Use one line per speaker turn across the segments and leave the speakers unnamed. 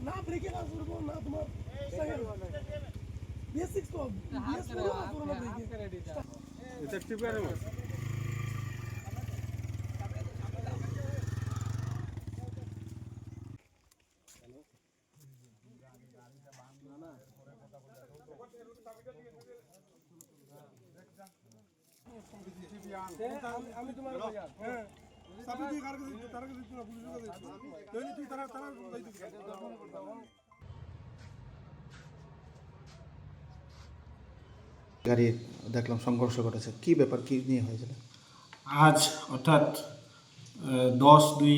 ना ब्रेकिंग आज उड़ गया ना तुम्हारा सही है बेसिक्स को बेसिक्स को आज
उड़ना ब्रेकिंग টিপ করে নেব
আমি- তোমার হ্যাঁ তুই তারা- তারা
গাড়ির দেখলাম, সংঘর্ষ ঘটেছে। কি ব্যাপার, কি নিয়ে হয়েছিল?
আজ অর্থাৎ দশ দুই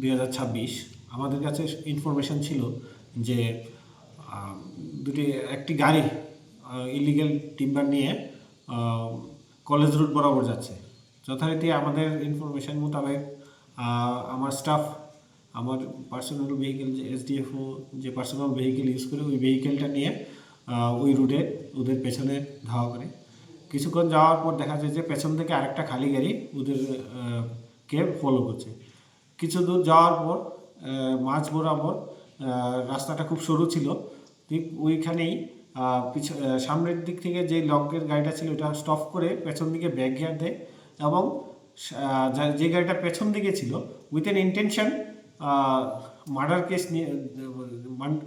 দুই হাজার ছাব্বিশ আমাদের কাছে ইনফরমেশন ছিল যে দুটি, একটি গাড়ি ইলিগেল টিম্বার নিয়ে কলেজ রুট বরাবর যাচ্ছে। যথারীতি আমাদের ইনফরমেশন মোতাবেক আমার স্টাফ আমার পার্সোনাল ভেহিকেল যে এসডিএফও যে পার্সোনাল ভেহিকেল ইউজ করে, ওই ভেহিকেলটা নিয়ে ওই রুটে ওদের পেছনে ধাওয়া করে। কিছুক্ষণ যাওয়ার পর দেখা যায় যে পেছন থেকে আরেকটা খালি গাড়ি ওদের কে ফলো করছে। কিছু দূর যাওয়ার পর মাঝ বরাবর রাস্তাটা খুব সরু ছিল। ঠিক ওইখানেই পিছ- সামনের দিক থেকে যে লকের গাড়িটা ছিল ওটা স্টপ করে পেছন দিকে ব্যাক গিয়ার দেয় এবং যে গাড়িটা পেছন দিকে ছিল with an intention murder case নিয়ে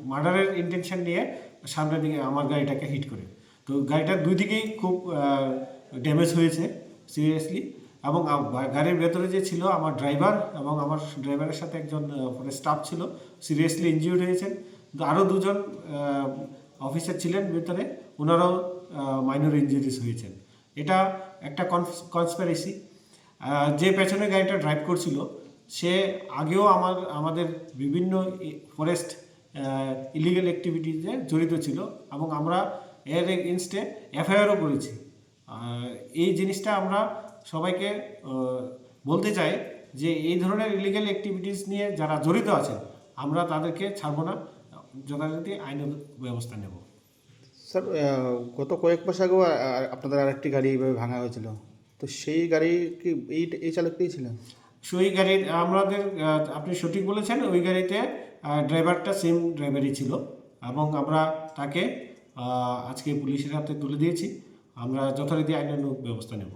মার্ডারের ইন্টেনশন নিয়ে সামনের দিকে আমার গাড়িটাকে হিট করে। তো গাড়িটার দুই দিকেই খুব ড্যামেজ হয়েছে সিরিয়াসলি এবং গাড়ির ভেতরে যে ছিল আমার ড্রাইভার এবং আমার ড্রাইভারের সাথে একজন স্টাফ ছিল সিরিয়াসলি ইনজিউর্ড হয়েছেন। আরও দুজন অফিসার ছিলেন ভেতরে, ওনারাও মাইনর ইঞ্জুরিস হয়েছেন। এটা একটা কনসপারেসি যে পেছনে গাড়িটা ড্রাইভ করছিল, সে আগেও আমার, আমাদের বিভিন্ন ফরেস্ট ইলিগাল অ্যাক্টিভিটিতে জড়িত ছিল এবং আমরা এর এগেনস্টে এফআইআরও করেছি। এই জিনিসটা আমরা সবাইকে বলতে চাই যে এই ধরনের ইলিগাল অ্যাক্টিভিটিস নিয়ে যারা জড়িত আছেন, আমরা তাদেরকে ছাড়বো না যথারীতি আইনের ব্যবস্থা নেব।
স্যার গত কয়েক মাস আগেও আপনাদের আরেকটি গাড়ি এইভাবে ভাঙা হয়েছিল। তো সেই গাড়ি কি এই এই চালকটাই ছিলেন
সেই গাড়ির, আমাদের আপনি সঠিক বলেছেন, ওই গাড়িতে ড্রাইভারটা সেম ড্রাইভারই ছিল। এবং আমরা তাকে আজকে পুলিশের হাতে তুলে দিয়েছি। আমরা যথারীতি আইনানুগ ব্যবস্থা নেব।